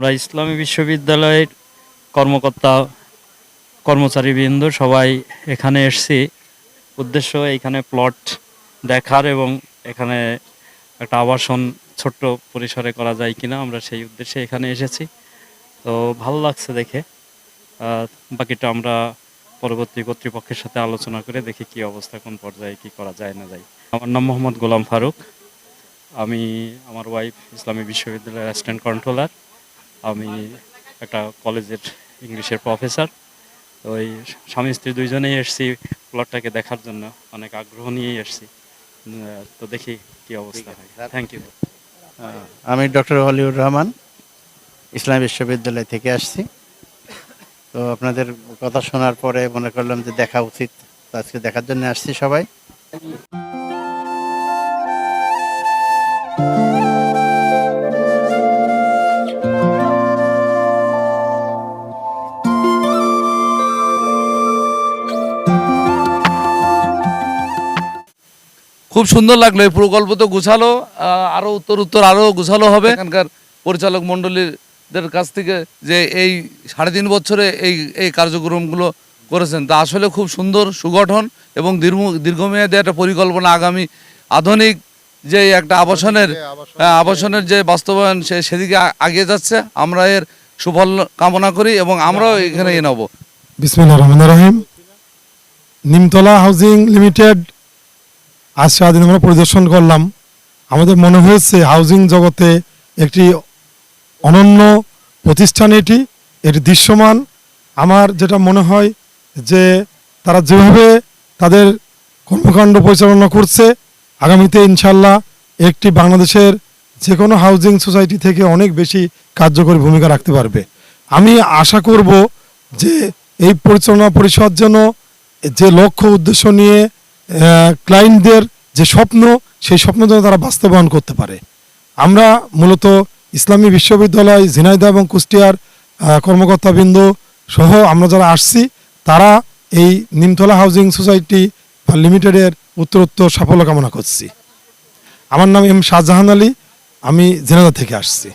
আমরা ইসলামী বিশ্ববিদ্যালয়ের কর্মকর্তা, কর্মচারীবৃন্দ সবাই এখানে এসছি। উদ্দেশ্য এখানে প্লট দেখার এবং এখানে একটা আবাসন ছোট্ট পরিসরে করা যায় কিনা আমরা সেই উদ্দেশ্যে এখানে এসেছি। তো ভালো লাগছে দেখে। বাকিটা আমরা পরবর্তী কর্তৃপক্ষের সাথে আলোচনা করে দেখি কি অবস্থা, কোন পর্যায়ে কি করা যায় না যায়। আমার নাম মোহাম্মদ গোলাম ফারুক। আমি, আমার ওয়াইফ ইসলামী বিশ্ববিদ্যালয়ের অ্যাসিস্ট্যান্ট কন্ট্রোলার আমি একটা কলেজের ইংলিশের প্রফেসর। তো ওই স্বামী স্ত্রী দুইজনেই এসছি প্লটটাকে দেখার জন্য। অনেক আগ্রহ নিয়েই এসছি। তো দেখি কি অবস্থা হয়। থ্যাংক ইউ আমি ডক্টর হলিউর রহমান ইসলাম বিশ্ববিদ্যালয় থেকে আসছি। তো আপনাদের কথা শোনার পরে মনে করলাম যে দেখা উচিত। আজকে দেখার জন্য আসছি সবাই। খুব সুন্দর লাগল এই প্রকল্প তো গুছালো আরও উত্তর উত্তর আরও গুছালো হবে। এখানকার পরিচালক মণ্ডলীদের কাছ থেকে যে এই সাড়ে তিন বছরে এই এই কার্যক্রমগুলো করেছেন তা আসলে খুব সুন্দর সুগঠন এবং দীর্ঘ দীর্ঘমেয়াদী একটা পরিকল্পনা আগামী আধুনিক যে একটা আবাসনের হ্যাঁ, আবাসনের যে বাস্তবায়ন সে সেদিকে আ- এগিয়ে যাচ্ছে আমরা এর সুফল কামনা করি এবং আমরাও এখানে এ নেব। বিসমিল্লাহ রহমান রহিম। নিমতলা হাউজিং লিমিটেড আজ সারাদিন আমরা পরিদর্শন করলাম, আমাদের মনে হয়েছে হাউজিং জগতে একটি অনন্য প্রতিষ্ঠান এটি এটি দৃশ্যমান। আমার যেটা মনে হয় যে তারা যেভাবে তাদের কর্মকাণ্ড পরিচালনা করছে, আগামীতে ইনশাল্লাহ একটি বাংলাদেশের যে কোনো হাউজিং সোসাইটি থেকে অনেক বেশি কার্যকরী ভূমিকা রাখতে পারবে। আমি আশা করব যে এই পরিচালনা পরিষদ যেন যে লক্ষ্য উদ্দেশ্য নিয়ে ক্লায়েন্টদের যে স্বপ্ন, সেই স্বপ্ন যেন তারা বাস্তবায়ন করতে পারে। আমরা মূলত ইসলামী বিশ্ববিদ্যালয় ঝিনাইদা এবং কুষ্টিয়ার কর্মকর্তাবৃন্দ সহ আমরা যারা আসছি, তারা এই নিমতলা হাউজিং সোসাইটি লিমিটেডের উত্তরোত্তর সাফল্য কামনা করছি। আমার নাম এম শাহজাহান আলী, আমি জেনাদা থেকে আসছি।